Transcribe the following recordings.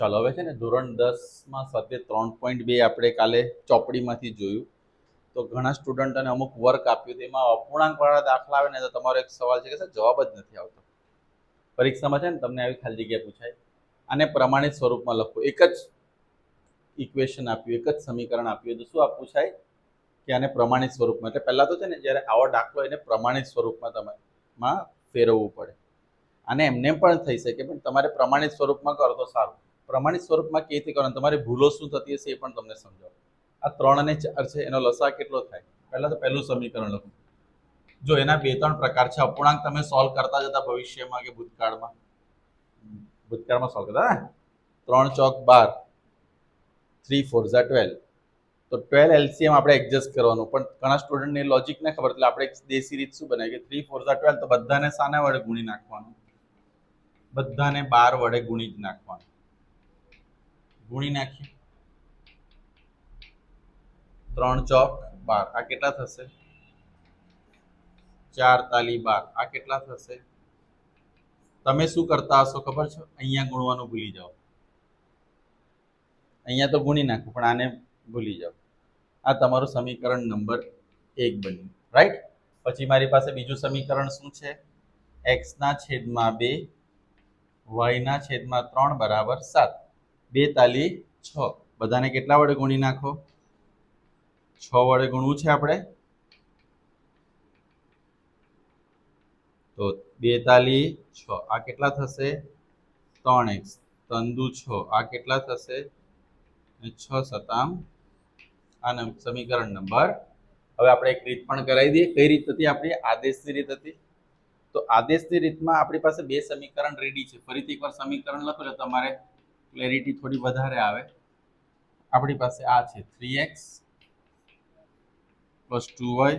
ચાલો, હવે છે ને ધોરણ દસમાં સાથે ત્રણ પોઈન્ટ બે આપણે કાલે ચોપડીમાંથી જોયું. તો ઘણા સ્ટુડન્ટોને અમુક વર્ક આપ્યું એમાં અપૂર્ણાંકવાળા દાખલા આવે ને તો તમારો એક સવાલ છે કે સર, જવાબ જ નથી આવતો. પરીક્ષામાં છે ને તમને આવી ખાલી જગ્યા પૂછાય. આને પ્રમાણિત સ્વરૂપમાં લખો. એક જ ઇક્વેશન આપ્યું, એક જ સમીકરણ આપ્યું. તો શું આ પૂછાય? કે આને પ્રમાણિત સ્વરૂપમાં. એટલે પહેલાં તો છે ને જ્યારે આવો દાખલો એને પ્રમાણિત સ્વરૂપમાં તમે માં ફેરવવું પડે. અને એમને પણ થઈ શકે પણ તમારે પ્રમાણિત સ્વરૂપમાં કરો તો સારું. પ્રમાણિત સ્વરૂપમાં કેવી રીતે કરવાનું? તમારી ભૂલો શું થતી હશે એ પણ તમને સમજાવો. આ ત્રણ અને ચાર છે, એનો લસા કેટલો થાય? પહેલાં તો પહેલું સમીકરણ લખો. જો એના બે ત્રણ પ્રકાર છે, અપૂર્ણાંક તમે સોલ્વ કરતા જતા ભવિષ્યમાં કે ભૂતકાળમાં? ભૂતકાળમાં સોલ્વ કરતા ત્રણ ચોક બાર. થ્રી ફોર ઝા ટ્વેલ્વ તો ટ્વેલ્વ એલસીએમ આપણે એડજસ્ટ કરવાનું. પણ ઘણા સ્ટુડન્ટને લોજિક ના ખબર, એટલે આપણે દેશી રીત શું બનાવી કે થ્રી ફોર ઝા ટ્વેલ્વ તો બધાને સાના વડે ગુણી નાખવાનું. બધાને બાર વડે ગુણી જ નાખવાનું. ગુણી નાખીએ ત્રણ ચોક બાર. આ કેટલા થશે? ચાર તાલી બાર. આ કેટલા થશે? તમે શું કરતા હશો ખબર છે? અહીંયા ગુણવાનું ભૂલી જાઓ. અહીંયા તો ગુણી નાખો, પણ આને ભૂલી જાઓ. આ તમારું સમીકરણ નંબર એક બન્યું. રાઈટ પછી મારી પાસે બીજું સમીકરણ શું છે? એક્સના છેદમાં બે વાયના છેદમાં ત્રણ બરાબર સાત. બે તાલી છ. બધાને કેટલા વડે ગુણી નાખો? છ વડે ગુણવું છે આપણે? તો બે તાલી છ. આ કેટલા થશે? ત્રણ એક્સ તંદુ છ. આ કેટલા થશે? છ સતામ. આ સમીકરણ નંબર. હવે આપણે એક રીત પણ કરાવી દઈએ. કઈ રીત હતી આપણી? આદેશની રીત હતી. તો આદેશની રીતમાં આપણી પાસે બે સમીકરણ રેડી છે. ફરીથી એકવાર સમીકરણ લખો એટલે તમારે ક્લેરિટી થોડી વધારે આવે. આપણી પાસે આ છે three x plus two y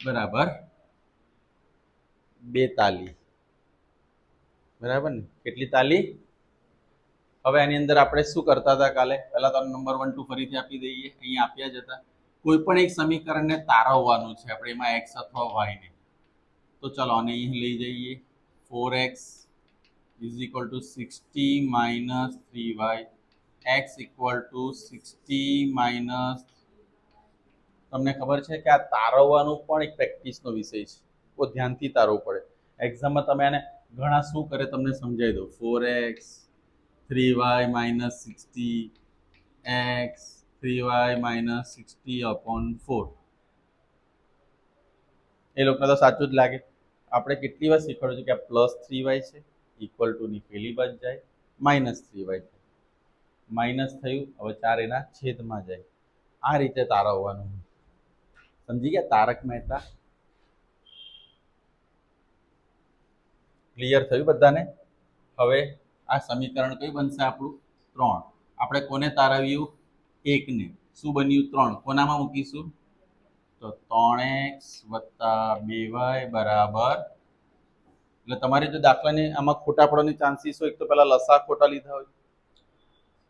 બરાબર બે તાલી બરાબર ને? કેટલી તાલી? હવે આની અંદર આપણે શું કરતા હતા કાલે? પહેલા તો નંબર વન ટુ ફરીથી આપી દઈએ. અહીંયા આપ્યા જ હતા. કોઈ પણ એક સમીકરણને તારવવાનું છે. આપણે એમાં એક્સ અથવા વાયને તો ચલો આને અહીં લઈ જઈએ. Four x is equal sixty minus three y x equal to sixty minus તમને ખબર છે કે આ તારવવાનું પણ એક પ્રેક્ટિસનો વિષય છે. બહુ ધ્યાનથી તારવવું પડે. એક્ઝામમાં તમે આને ઘણા શું કરે તમને સમજાવી દો four x three y minus sixty x three y minus sixty upon four એ લોકોને તો સાચું જ લાગે. આપણે કેટલી વાર શીખવાડ્યું છે કે આ પ્લસ થ્રી વાય છે? ઇક્વલ ટુની પેલી બાજુ જાય માઇનસ થ્રી વાય માઇનસ થયું, હવે ચાર એના છેદમાં જાય. આ રીતે તારવવાનું સમજી ગયા? તારક મહેતા. ક્લિયર થયું બધાને? હવે આ સમીકરણ કયું બનશે આપણું? ત્રણ. આપણે કોને તારવ્યું? એકને. શું બન્યું? ત્રણ. કોનામાં મૂકીશું? તો ત્રણ એક્સ વત્તા બે વાય બરાબર એટલે તમારે જો દાખલાને આમાં ખોટા પડવાની ચાન્સીસ હોય તો પેલા લસા ખોટા લીધા હોય,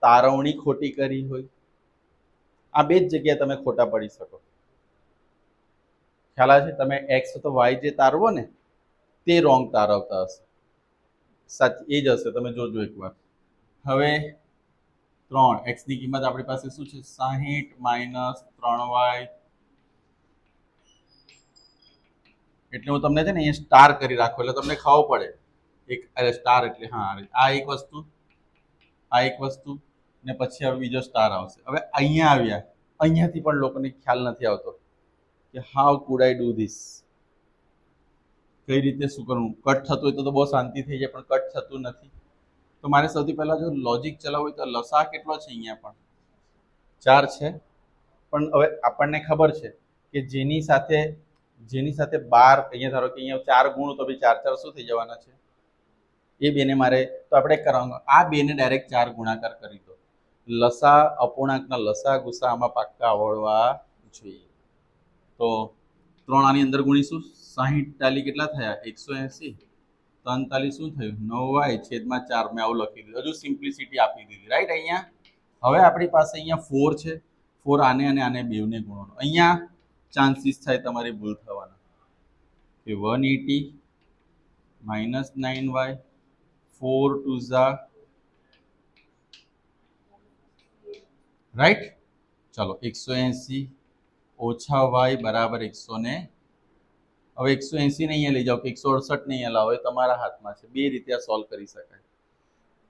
તારવણી ખોટી કરી હોય, આ બે જ જગ્યાએ તમે ખોટા પડી શકો. ખ્યાલ છે? તમે એક્સ તો વાય જે તારવો ને, તે રોંગ તારવતા હશે. સાચી, એ જ હશે. તમે જોજો એકવાર. હવે ત્રણ એક્સની કિંમત આપણી પાસે શું છે? સાહીઠ માઇનસ ત્રણ વાય એટલે હું તમને છે ને અહીંયા સ્ટાર કરી રાખું, એટલે તમને ખાવું પડે. એક, અરે સ્ટાર એટલે હા આ એક વસ્તુ, આ એક વસ્તુ, ને પછી હવે બીજો સ્ટાર આવશે. હવે અહીંયા આવ્યા, અહીંયાથી પણ લોકોને ખ્યાલ નથી આવતો કે how could I do this કઈ રીતે શું કરવું? કટ થતું હોય તો બહુ શાંતિ થઈ જાય, પણ કટ થતું નથી. તો મારે સૌથી પહેલાં જો લોજિક ચલાવવું હોય તો લસા કેટલો છે અહીંયા પણ? ચાર છે. પણ હવે આપણને ખબર છે કે જેની સાથે જેની સાથે બાર, અહીંયા ધારો કે અહીંયા ચાર ગુણ તો બી ચાર ચાર શું થઈ જવાના છે? એ બેને મારે, તો આપણે કરવાનું. આ બેને ડાયરેક્ટ ચાર ગુણાકાર કરી દો. લસા, અપૂર્ણાંકના લસા ગુસા આમાં પાક્કા આવડવા જોઈએ. તો ત્રણ આની અંદર ગુણીશું. સાહીઠ તાલી કેટલા થયા? એકસો એંસી. ત્રણ તાલી શું થયું? નવાય છેદમાં ચાર. મેં આવું લખી દીધું. હજુ સિમ્પ્લિસિટી આપી દીધી. રાઈટ અહીંયા? હવે આપણી પાસે અહીંયા ફોર છે. ફોર આને અને આને બેવને ગુણો અહીંયા ચાન્સીસ થાય તમારી ભૂલ થવાના. કે one eighty minus nine y four two Jha right ચલો, એકસો એંસી ઓછા વાય બરાબર એકસો ને હવે એકસો એંસી ને અહીંયા લઈ જાઓ, કે એકસો અડસઠ ને અહીંયા લાવો, એ તમારા હાથમાં છે. બે રીતે આ સોલ્વ કરી શકાય.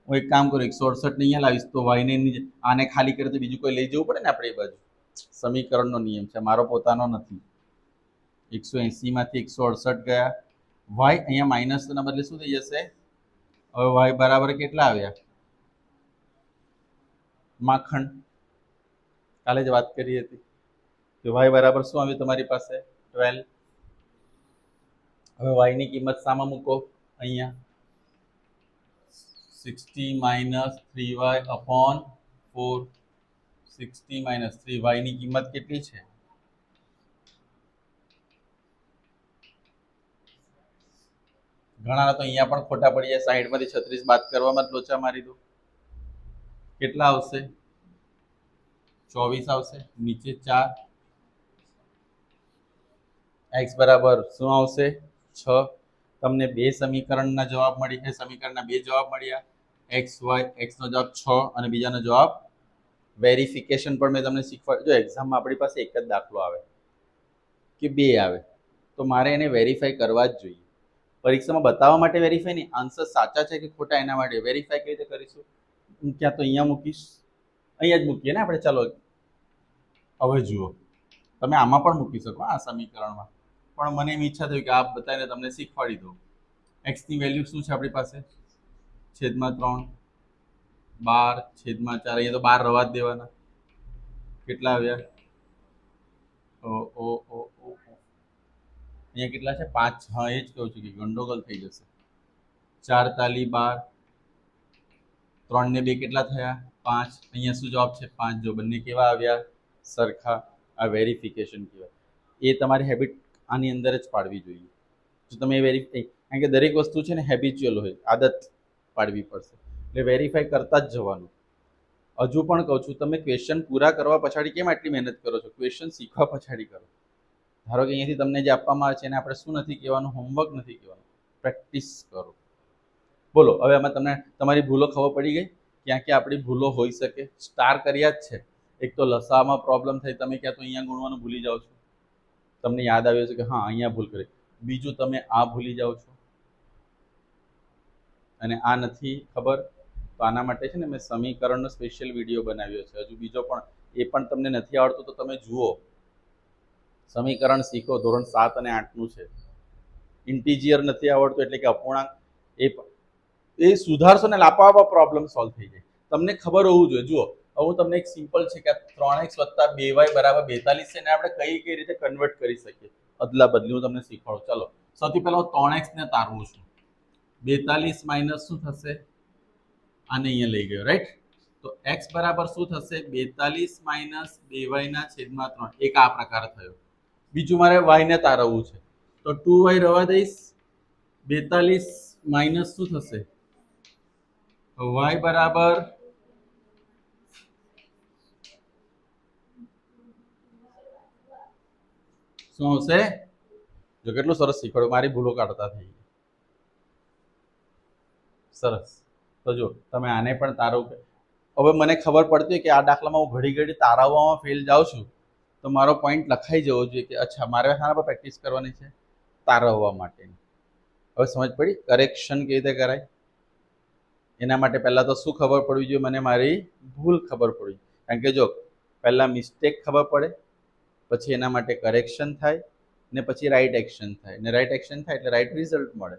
હું એક કામ કરું, એકસો અડસઠ ને અહીંયા લાવીશ, તો વાયને નીચે- આને ખાલી કરે તો બીજું કોઈ લઈ જવું પડે ને આપણે એ બાજુ? સમીકરણનો નિયમ છે. મારો પોતાનો નથી. એકસો એંસીમાંથી એકસો અડસઠ ગયા. વાય અહીંયા માઇનસના બદલે શું થઈ જશે? હવે વાય બરાબર કેટલા આવ્યા? માખણ. કાલે જ વાત કરી હતી. કે વાય બરાબર શું આવ્યું તમારી પાસે? ટ્વેલ્વ હવે વાયની કિંમત સામાં મૂકો. અહીંયા. Sixty minus three y upon four sixty minus three વાયની કિંમત કેટલી છે? ઘણા તો અહીંયા પણ ખોટા પડી જાય. સાઈઠ છત્રીસ બાદ કરવામાં જ લોચા મારી દો. કેટલા આવશે? ચોવીસ આવશે. નીચે ચાર. એક્સ બરાબર શું આવશે? છ. તમને બે સમીકરણના જવાબ મળી સમીકરણના બે જવાબ મળ્યા. એક્સ વાય એક્સનો જવાબ છ અને બીજાનો જવાબ વેરિફિકેશન પણ મેં તમને શીખવાડ્યું જો એક્ઝામમાં આપણી પાસે એક જ દાખલો આવે કે બે આવે, તો મારે એને વેરીફાઈ કરવા જ જોઈએ. પરીક્ષામાં બતાવવા માટે વેરીફાઈ નહીં આન્સર સાચા છે કે ખોટા એના માટે વેરીફાઈ કઈ રીતે કરીશું? હું ક્યાં તો અહીંયા મૂકીશ, અહીંયા જ મૂકીએ ને આપણે, ચાલો. હવે જુઓ, તમે આમાં પણ મૂકી શકો, આ સમીકરણમાં. પણ મને એમ ઈચ્છા થઈ કે આ બતાવીને તમને શીખવાડી દઉં. એક્સની વેલ્યુ શું છે આપણી પાસે? છેદમાં ત્રણ. બાર, છેદમાં ચાર, અહીંયા તો બાર રવા જ દેવાના. કેટલા આવ્યા? ઓ ઓ ઓ. અહીંયા કેટલા છે? પાંચ હા, એ જ કહું છું કે ગંડોગલ થઈ જશે. ચાર તાલી, બાર. ત્રણ ને બે કેટલા થયા? પાંચ. અહીંયા શું જવાબ છે? પાંચ. જો બંને કેવા આવ્યા? સરખા. આ વેરિફિકેશન કહેવાય. એ તમારી હેબિટ આની અંદર જ પાડવી જોઈએ. જો તમે વેરી કારણ કે દરેક વસ્તુ છે ને હેબિચ્યુઅલ હોય, આદત પાડવી પડશે. એટલે વેરીફાઈ કરતા જ જવાનું. હજુ પણ કહું છું, તમે ક્વેશ્ચન પૂરા કરવા પછાડી કેમ આટલી મહેનત કરો છો? ક્વેશ્ચન શીખવા પછાડી કરો. ધારો કે અહીંયાથી તમને જે આપવામાં આવે છે, એને આપણે શું નથી કહેવાનું? હોમવર્ક નથી કહેવાનું. પ્રેક્ટિસ કરો. બોલો, હવે આમાં તમને તમારી ભૂલો ખબર પડી ગઈ? ક્યાં ક્યાં આપણી ભૂલો હોઈ શકે? સ્ટાર કર્યા જ છે. એક તો લસામાં પ્રોબ્લેમ થઈ, તમે ક્યાં તો અહીંયા ગુણવાનું ભૂલી જાઓ છો. તમને યાદ આવ્યું છે કે હા, અહીંયા ભૂલ કરી. બીજું તમે આ ભૂલી જાઓ છો. અને આ નથી ખબર. તો આના માટે છે ને મેં સમીકરણનો સ્પેશિયલ વીડિયો બનાવ્યો છે. હજુ બીજો પણ, એ પણ તમને નથી આવડતું તો તમે જુઓ. સમીકરણ શીખો, ધોરણ સાત અને આઠનું છે. ઇન્ટીજીયર નથી આવડતું એટલે કે અપૂર્ણાંક, એ એ સુધારશો ને લાપાવા પ્રોબ્લેમ સોલ્વ થઈ જાય. તમને ખબર હોવું જોઈએ. જુઓ હું તમને એક સિમ્પલ છે કે ત્રણ એક્સ વત્તા બે વાય બરાબર બેતાલીસ છે ને આપણે કઈ કઈ રીતે કન્વર્ટ કરી શકીએ? અદલા બદલી હું તમને શીખવાડું. ચાલો, સૌથી પહેલા હું ત્રણ એક્સ ને તારવું છું. બેતાલીસ માઇનસ શું થશે? આને અહીંયા લઈ ગયો રાઈટ તો એક્સ બરાબર શું થશે? બેતાલીસ માઇનસ બે વાયના છેદમાં ત્રણ. એક આ પ્રકાર થયો. બીજું મારે વાયને તારવવું છે. તો ટુ વાય રવા દઈશ. બેતાલીસ માઇનસ શું થશે? વાય બરાબર શું આવશે? જો કેટલું સરસ શીખવાડ્યું. મારી ભૂલો કાઢતા થઈ સરસ. તો જો, તમે આને પણ તારો હવે મને ખબર પડતી હોય કે આ દાખલામાં હું ઘડી ઘડી તારાવવામાં ફેલ જાઉં છું, તો મારો પોઈન્ટ લખાઈ જવો જોઈએ કે, અચ્છા, મારે આના પર પ્રેક્ટિસ કરવાની છે તારવવા માટેની. હવે સમજ પડી? કરેક્શન કેવી રીતે કરાય? એના માટે પહેલાં તો શું ખબર પડવી જોઈએ? મને મારી ભૂલ ખબર પડવી કારણ કે જો, પહેલાં મિસ્ટેક ખબર પડે, પછી એના માટે કરેક્શન થાય, ને પછી રાઈટ એક્શન થાય. ને રાઈટ એક્શન થાય એટલે રાઈટ રિઝલ્ટ મળે.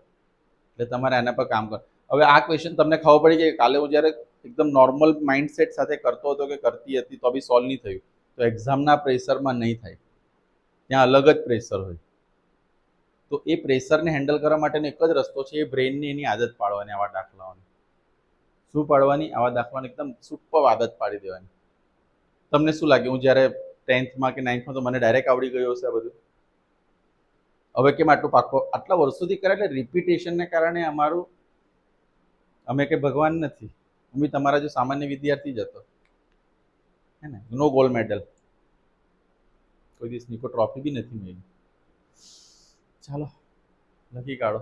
એટલે તમારે આના પર કામ કર હવે આ ક્વેશ્ચન તમને ખબર પડી કે કાલે હું જ્યારે એકદમ નોર્મલ માઇન્ડસેટ સાથે કરતો હતો કે કરતી હતી તો બી સોલ્વ નહીં થયું. તો એક્ઝામના પ્રેશરમાં નહીં થાય. ત્યાં અલગ જ પ્રેશર હોય. તો એ પ્રેશરને હેન્ડલ કરવા માટેનો એક જ રસ્તો છે એ બ્રેનને એની આદત પાડવાની, આવા દાખલાઓની. શું પાડવાની? આવા દાખલાની એકદમ સુપર આદત પાડી દેવાની. તમને શું લાગે હું જ્યારે ટેન્થમાં કે નાઇન્થમાં તો મને ડાયરેક્ટ આવડી ગયું હશે આ બધું. હવે કેમ આટલું પાકો આટલા વર્ષોથી કરે એટલે રિપીટેશનને કારણે અમારું અમે કે ભગવાન નથી. હું તમારા જો સામાન્ય વિદ્યાર્થી જ હતો. હે ને? નો ગોલ્ડ મેડલ કોઈ દિવસની કોઈ ટ્રોફી બી નથી મળી ચાલો, લખી કાઢો.